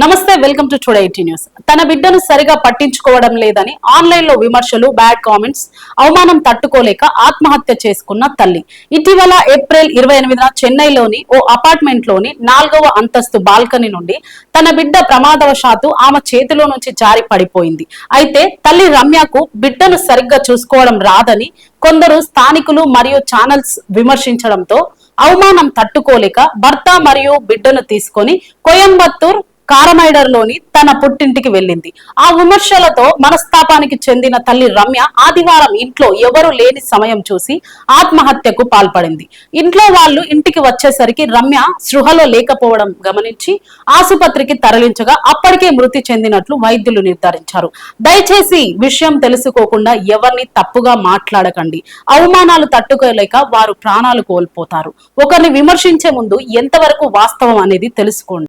నమస్తే welcome to today eighty news. తన బిడ్డను సరిగా పట్టించుకోవడం లేదని ఆన్లైన్లో విమర్శలు బ్యాడ్ కామెంట్స్ అవమానం తట్టుకోలేక ఆత్మహత్య చేసుకున్న తల్లి. ఇటీవల ఏప్రిల్ ఇరవై ఎనిమిదిన చెన్నైలోని ఓ అపార్ట్మెంట్లోని నాలుగవ అంతస్తు బాల్కనీ నుండి తన బిడ్డ ప్రమాదవశాత్తు ఆమె చేతిలో నుంచి జారి పడిపోయింది. అయితే తల్లి రమ్యకు బిడ్డను సరిగ్గా చూసుకోవడం రాదని కొందరు స్థానికులు మరియు ఛానల్స్ విమర్శించడంతో అవమానం తట్టుకోలేక భర్త మరియు బిడ్డను తీసుకొని కోయంబత్తూర్ కారమైడర్లోని తన పుట్టింటికి వెళ్ళింది. ఆ విమర్శలతో మనస్తాపానికి చెందిన తల్లి రమ్య ఆదివారం ఇంట్లో ఎవరు లేని సమయం చూసి ఆత్మహత్యకు పాల్పడింది. ఇంట్లో వాళ్ళు ఇంటికి వచ్చేసరికి రమ్య సృహలో లేకపోవడం గమనించి ఆసుపత్రికి తరలించగా అప్పటికే మృతి చెందినట్లు వైద్యులు నిర్ధారించారు. దయచేసి విషయం తెలుసుకోకుండా ఎవరిని తప్పుగా మాట్లాడకండి. అవమానాలు తట్టుకోలేక వారు ప్రాణాలు కోల్పోతారు. ఒకరిని విమర్శించే ముందు ఎంతవరకు వాస్తవం అనేది తెలుసుకోండి.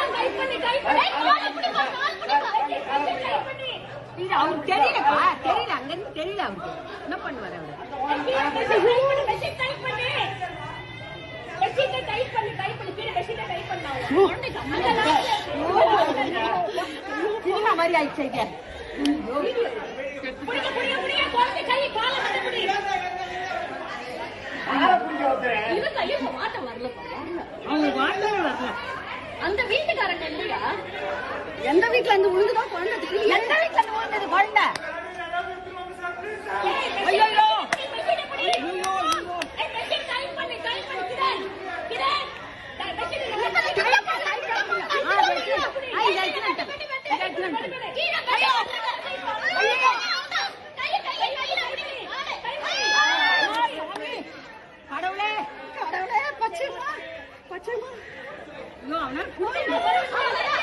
அவருக்கு தெரியலப்பா தெரியல தெரியல அவருக்கு மாதிரி ஆயிடுச்சு அந்த வீட்டுக்காரங்க எந்த வீட்டுல இருந்து உழுதுதான் குழந்தை? தெரியல Paçama. Paçama. No, no.